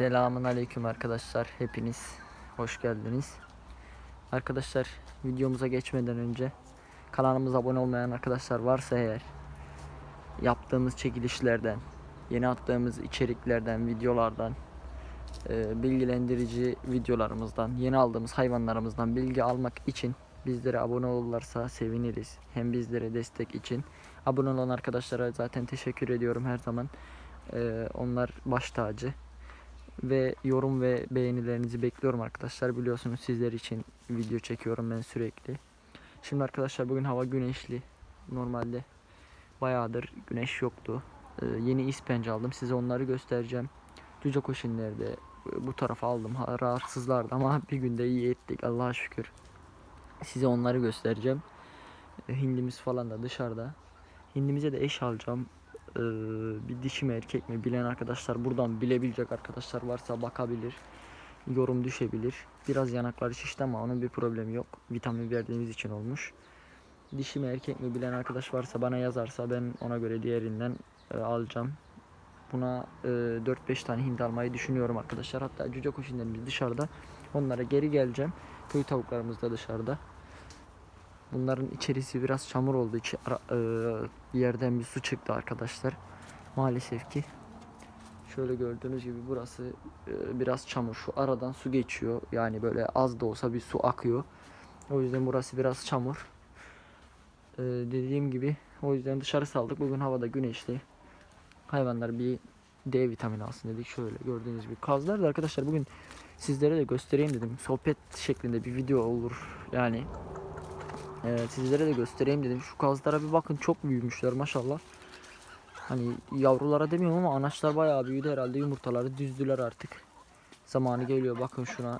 Selamun aleyküm arkadaşlar. Hepiniz hoş geldiniz. Arkadaşlar videomuza geçmeden önce kanalımıza abone olmayan arkadaşlar varsa eğer yaptığımız çekilişlerden, yeni attığımız içeriklerden, videolardan, e, bilgilendirici videolarımızdan, yeni aldığımız hayvanlarımızdan bilgi almak için bizlere abone olurlarsa seviniriz. Hem bizlere destek için. Abone olan arkadaşlara zaten teşekkür ediyorum her zaman. E, onlar baş tacı ve yorum ve beğenilerinizi bekliyorum arkadaşlar. Biliyorsunuz sizler için video çekiyorum ben sürekli. Şimdi arkadaşlar bugün hava güneşli. Normalde bayağıdır güneş yoktu. Ee, yeni ispenci aldım. Size onları göstereceğim. Cüce koşinlerde bu tarafa aldım. Ha, Rahatsızlardı ama bir günde iyi ettik Allah'a şükür. Size onları göstereceğim. Hindimiz falan da dışarıda. Hindimize de eş alacağım. Ee, bir dişi mi erkek mi bilen arkadaşlar buradan bilebilecek arkadaşlar varsa bakabilir. Yorum düşebilir. Biraz yanakları şişti ama onun bir problemi yok. Vitamin verdiğimiz için olmuş. Dişi mi erkek mi bilen arkadaş varsa bana yazarsa ben ona göre diğerinden e, alacağım. Buna e, 4-5 tane hindi almayı düşünüyorum arkadaşlar. Hatta cüce koşinlerimiz dışarıda. Onlara geri geleceğim. Köy tavuklarımız da dışarıda. Bunların içerisi biraz çamur olduğu için e, yerden bir su çıktı arkadaşlar. Maalesef ki. Şöyle gördüğünüz gibi burası e, biraz çamur. Şu aradan su geçiyor. Yani böyle az da olsa bir su akıyor. O yüzden burası biraz çamur. E, dediğim gibi o yüzden dışarı saldık. Bugün havada güneşli. Hayvanlar bir D vitamini alsın dedik. Şöyle gördüğünüz gibi. Kazlar da arkadaşlar bugün sizlere de göstereyim dedim. Sohbet şeklinde bir video olur. Yani ee, sizlere de göstereyim dedim. Şu kazlara bir bakın çok büyümüşler maşallah. Hani yavrulara demiyorum ama anaçlar bayağı büyüdü herhalde yumurtaları düzdüler artık. Zamanı geliyor bakın şuna.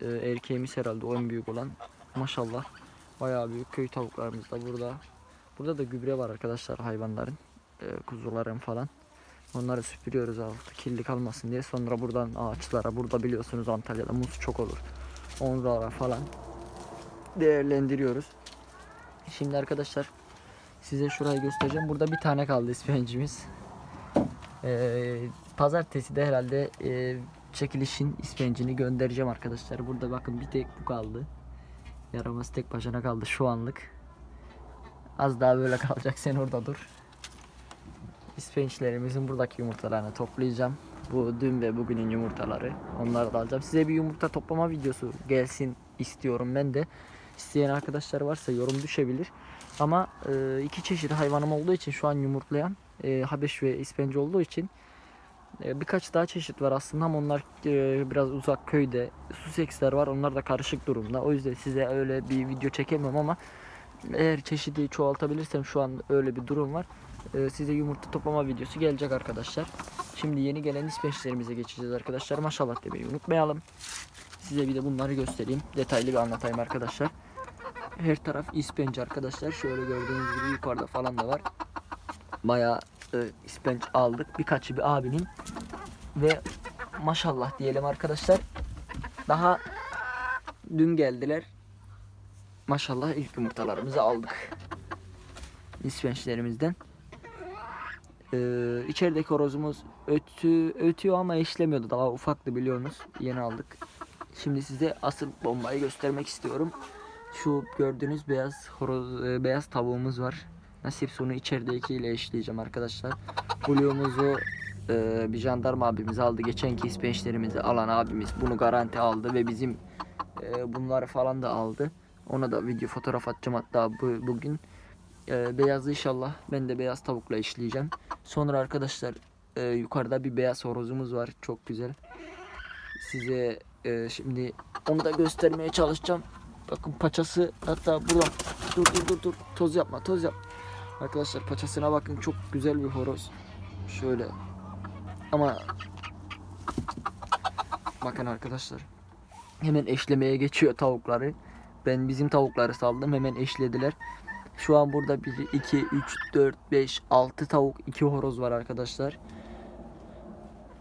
Ee, erkeğimiz herhalde o en büyük olan. Maşallah. Bayağı büyük köy tavuklarımız da burada. Burada da gübre var arkadaşlar hayvanların. Ee, kuzuların falan. Onları süpürüyoruz altı kirli kalmasın diye. Sonra buradan ağaçlara burada biliyorsunuz Antalya'da muz çok olur. Onlara falan değerlendiriyoruz. Şimdi arkadaşlar size şurayı göstereceğim. Burada bir tane kaldı ispencimiz. Ee, pazartesi de herhalde e, çekilişin ispencini göndereceğim arkadaşlar. Burada bakın bir tek bu kaldı. Yaramaz tek başına kaldı şu anlık. Az daha böyle kalacak sen orada dur. İspençlerimizin buradaki yumurtalarını toplayacağım. Bu dün ve bugünün yumurtaları. Onları da alacağım. Size bir yumurta toplama videosu gelsin istiyorum ben de. İsteyen arkadaşlar varsa yorum düşebilir. Ama e, iki çeşit hayvanım olduğu için şu an yumurtlayan e, Habeş ve İspenci olduğu için e, birkaç daha çeşit var aslında ama onlar e, biraz uzak köyde. Suseksler var onlar da karışık durumda. O yüzden size öyle bir video çekemem ama eğer çeşidi çoğaltabilirsem şu an öyle bir durum var. E, size yumurta toplama videosu gelecek arkadaşlar. Şimdi yeni gelen ispençlerimize geçeceğiz arkadaşlar. Maşallah demeyi unutmayalım. Size bir de bunları göstereyim. Detaylı bir anlatayım arkadaşlar. Her taraf ispenç arkadaşlar. Şöyle gördüğünüz gibi yukarıda falan da var. Bayağı e, ispenç aldık. Birkaçı bir abinin. Ve maşallah diyelim arkadaşlar. Daha dün geldiler. Maşallah ilk yumurtalarımızı aldık. İspençlerimizden. Ee, içerideki horozumuz ötü, ötüyor ama işlemiyordu. Daha ufaktı biliyorsunuz. Yeni aldık. Şimdi size asıl bombayı göstermek istiyorum. Şu gördüğünüz beyaz horoz, e, beyaz tavuğumuz var. Nasip sonu içeridekiyle eşleyeceğim arkadaşlar. Blue'umuzu e, bir jandarma abimiz aldı. Geçenki ispençlerimizi alan abimiz bunu garanti aldı ve bizim e, bunları falan da aldı. Ona da video fotoğraf atacağım hatta bu, bugün. E, beyazı inşallah ben de beyaz tavukla işleyeceğim. Sonra arkadaşlar e, yukarıda bir beyaz horozumuz var. Çok güzel. Size e, şimdi onu da göstermeye çalışacağım. Bakın paçası hatta burada. Dur dur dur dur. Toz yapma toz yap. Arkadaşlar paçasına bakın çok güzel bir horoz. Şöyle. Ama bakın arkadaşlar. Hemen eşlemeye geçiyor tavukları. Ben bizim tavukları saldım hemen eşlediler. Şu an burada 1, 2, 3, 4, 5, 6 tavuk, 2 horoz var arkadaşlar.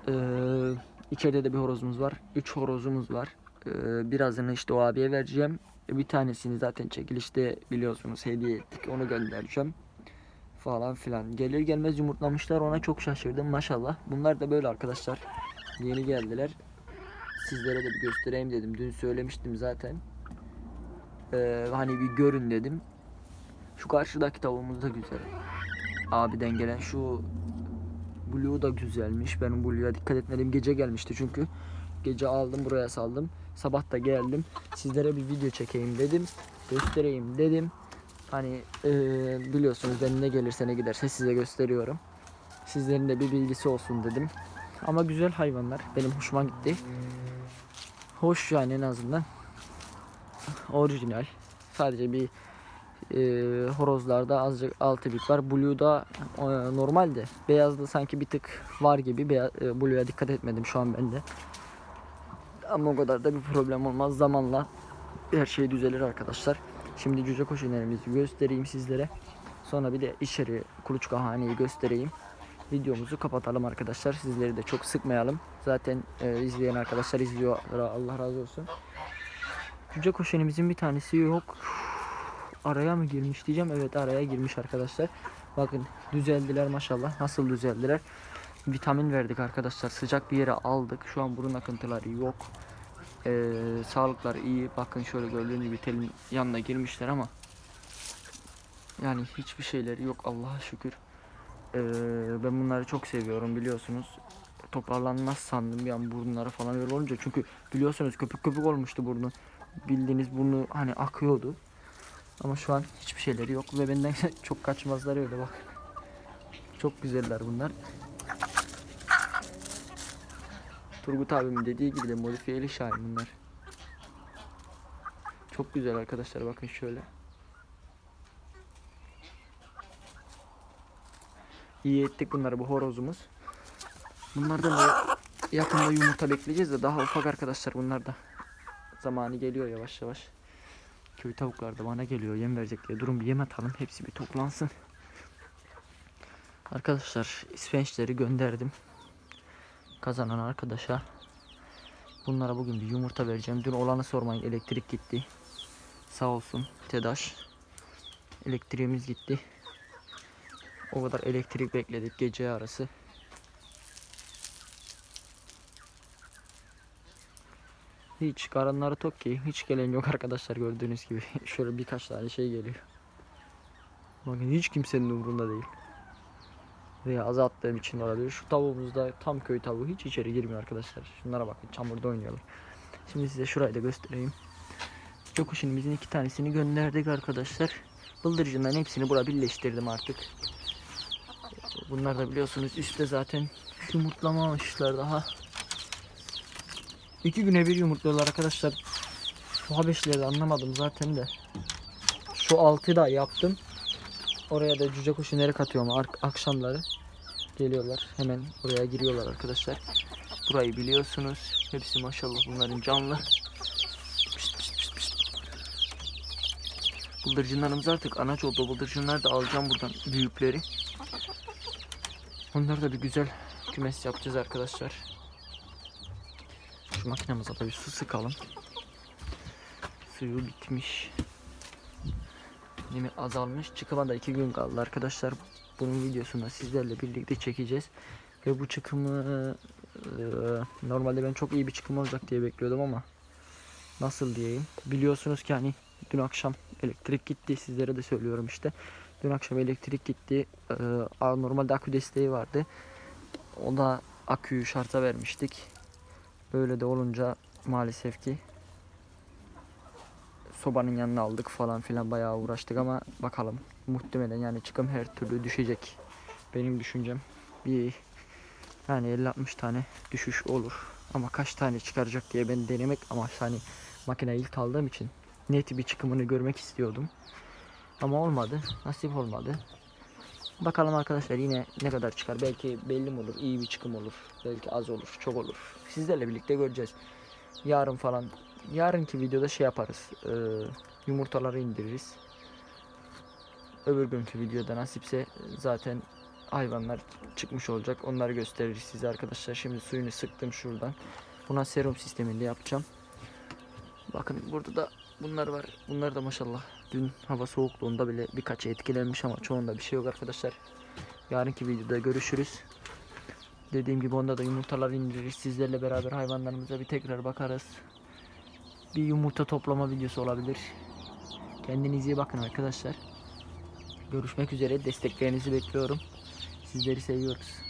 Ee, içeride de bir horozumuz var. 3 horozumuz var. Ee, birazını işte o abiye vereceğim. Bir tanesini zaten çekilişte biliyorsunuz hediye ettik. Onu göndereceğim. Falan filan. Gelir gelmez yumurtlamışlar. Ona çok şaşırdım maşallah. Bunlar da böyle arkadaşlar. Yeni geldiler. Sizlere de bir göstereyim dedim. Dün söylemiştim zaten. Ee, hani bir görün dedim. Şu karşıdaki tavuğumuz da güzel. Abiden gelen şu Blue da güzelmiş. Benim Blue'ya dikkat etmedim. Gece gelmişti çünkü. Gece aldım buraya saldım. Sabah da geldim. Sizlere bir video çekeyim dedim. Göstereyim dedim. Hani eee, biliyorsunuz ben ne gelirse ne giderse size gösteriyorum. Sizlerin de bir bilgisi olsun dedim. Ama güzel hayvanlar. Benim hoşuma gitti. Hoş yani en azından. Orijinal. Sadece bir eee, horozlarda azıcık altı bit var. Blue'da e, normalde. Beyazda sanki bir tık var gibi. Beyaz, e, Blue'ya dikkat etmedim şu an bende. Ama o kadar da bir problem olmaz. Zamanla her şey düzelir arkadaşlar. Şimdi cüce koşunerimizi göstereyim sizlere. Sonra bir de içeri kuluçkahaneyi göstereyim. Videomuzu kapatalım arkadaşlar. Sizleri de çok sıkmayalım. Zaten e, izleyen arkadaşlar izliyor. Allah razı olsun. Cüce koşenimizin bir tanesi yok. Araya mı girmiş diyeceğim. Evet araya girmiş arkadaşlar. Bakın düzeldiler maşallah. Nasıl düzeldiler? Vitamin verdik arkadaşlar. Sıcak bir yere aldık. Şu an burun akıntıları yok. Ee, sağlıkları iyi. Bakın şöyle gördüğünüz gibi telin yanına girmişler ama yani hiçbir şeyleri yok Allah'a şükür. Ee, ben bunları çok seviyorum biliyorsunuz. Toparlanmaz sandım an burunları falan öyle olunca çünkü biliyorsunuz köpük köpük olmuştu burnu. Bildiğiniz burnu hani akıyordu. Ama şu an hiçbir şeyleri yok ve benden çok kaçmazlar öyle bak. Çok güzeller bunlar. Turgut abimin dediği gibi de modifiyeli şahin bunlar. Çok güzel arkadaşlar bakın şöyle. İyi ettik bunları bu horozumuz. Bunlardan da yakında yumurta bekleyeceğiz de daha ufak arkadaşlar bunlar da. Zamanı geliyor yavaş yavaş. Köy tavuklar da bana geliyor yem verecek diye. Durun bir yem atalım hepsi bir toplansın. Arkadaşlar ispençleri gönderdim. Kazanan arkadaşa. Bunlara bugün bir yumurta vereceğim. Dün olanı sormayın elektrik gitti. Sağ olsun TEDAŞ. Elektriğimiz gitti. O kadar elektrik bekledik gece arası. Hiç karınları tok ki hiç gelen yok arkadaşlar gördüğünüz gibi. Şöyle birkaç tane şey geliyor. Bakın hiç kimsenin umurunda değil. Veya azalttığım için olabilir. Şu tavuğumuz da tam köy tavuğu hiç içeri girmiyor arkadaşlar. Şunlara bakın çamurda oynuyorlar. Şimdi size şurayı da göstereyim. Yokuşunumuzun iki tanesini gönderdik arkadaşlar. Bıldırcından hepsini buraya birleştirdim artık. Bunlar da biliyorsunuz üstte zaten yumurtlamamışlar daha. İki güne bir yumurtluyorlar arkadaşlar. Bu habeşleri anlamadım zaten de. Şu altı da yaptım. Oraya da cüce kuşunları katıyorum ar- akşamları. Geliyorlar hemen buraya giriyorlar arkadaşlar. Burayı biliyorsunuz. Hepsi maşallah bunların canlı. Pişt, pişt, pişt, pişt. Bıldırcınlarımız artık anaç oldu. Bıldırcınlar da alacağım buradan büyükleri. Onları da bir güzel kümes yapacağız arkadaşlar. Şu makinemize da bir su sıkalım. Suyu bitmiş. Yine azalmış. Çıkıma da iki gün kaldı arkadaşlar. Bunun videosunu sizlerle birlikte çekeceğiz. Ve bu çıkımı e, normalde ben çok iyi bir çıkım olacak diye bekliyordum ama nasıl diyeyim. Biliyorsunuz ki hani dün akşam elektrik gitti. Sizlere de söylüyorum işte. Dün akşam elektrik gitti. E, normalde akü desteği vardı. O da aküyü şarta vermiştik. Böyle de olunca maalesef ki sobanın yanına aldık falan filan bayağı uğraştık ama bakalım. Muhtemelen yani çıkım her türlü düşecek. Benim düşüncem bir yani 50-60 tane düşüş olur. Ama kaç tane çıkaracak diye ben denemek ama hani makine ilk aldığım için net bir çıkımını görmek istiyordum. Ama olmadı nasip olmadı. Bakalım arkadaşlar yine ne kadar çıkar. Belki belli mi olur iyi bir çıkım olur belki az olur çok olur. Sizlerle birlikte göreceğiz. Yarın falan yarınki videoda şey yaparız. e, yumurtaları indiririz. Öbür günkü videoda nasipse zaten hayvanlar çıkmış olacak. Onları gösteririz size arkadaşlar. Şimdi suyunu sıktım şuradan. Buna serum sisteminde yapacağım. Bakın burada da bunlar var. Bunlar da maşallah dün hava soğukluğunda bile birkaç etkilenmiş ama çoğunda bir şey yok arkadaşlar. Yarınki videoda görüşürüz. Dediğim gibi onda da yumurtalar indiririz. Sizlerle beraber hayvanlarımıza bir tekrar bakarız. Bir yumurta toplama videosu olabilir. Kendinize iyi bakın arkadaşlar. Görüşmek üzere. Desteklerinizi bekliyorum. Sizleri seviyoruz.